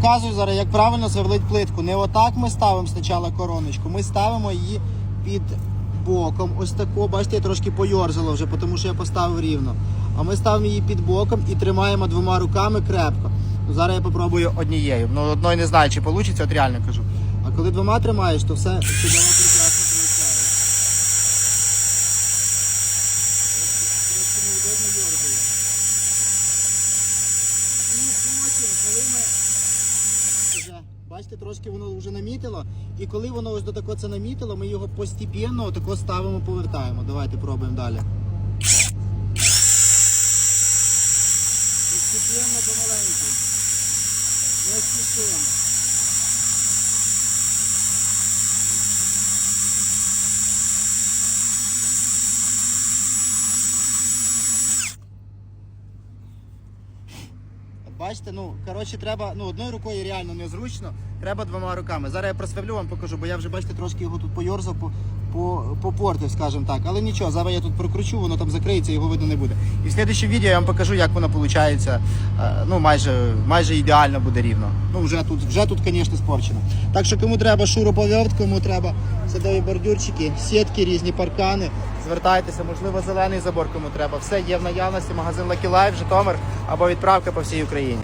Показую зараз, як правильно сверлить плитку. Не отак ми ставимо спочатку короночку, ми ставимо її під боком. Ось тако, бачите, я трошки пойорзало вже, тому що я поставив рівно. А ми ставимо її під боком і тримаємо двома руками крепко. Ну, зараз я попробую однією. Ну, одної не знаю, чи вийде, от реально кажу. А коли двома тримаєш, то все чудово виходить. Трошки неудобно дергає. І потім, коли ми вже, бачите, трошки воно вже намітило. І коли воно ось до такого це намітило, ми його постепенно отако ставимо, повертаємо. Давайте пробуємо далі. Постепенно помаленьку. Не спішимо. Бачите, ну коротше, треба ну одною рукою реально незручно, треба двома руками. Зараз я просверлю вам покажу, бо я вже бачите трошки його тут пойорзав, по, по, попортив, скажімо так. Але нічого, зараз я тут прокручу, воно там закриється, його видно не буде. І в слідчому відео я вам покажу, як воно виходить. Ну майже майже ідеально буде рівно. Ну вже тут, вже тут, звісно, спорчено. Так що кому треба шуруповерт, кому треба садові бордюрчики, сітки, різні паркани. Звертайтеся, можливо, зелений забор, кому треба. Все є в наявності. Магазин Life, Житомир або відправка по всій Україні.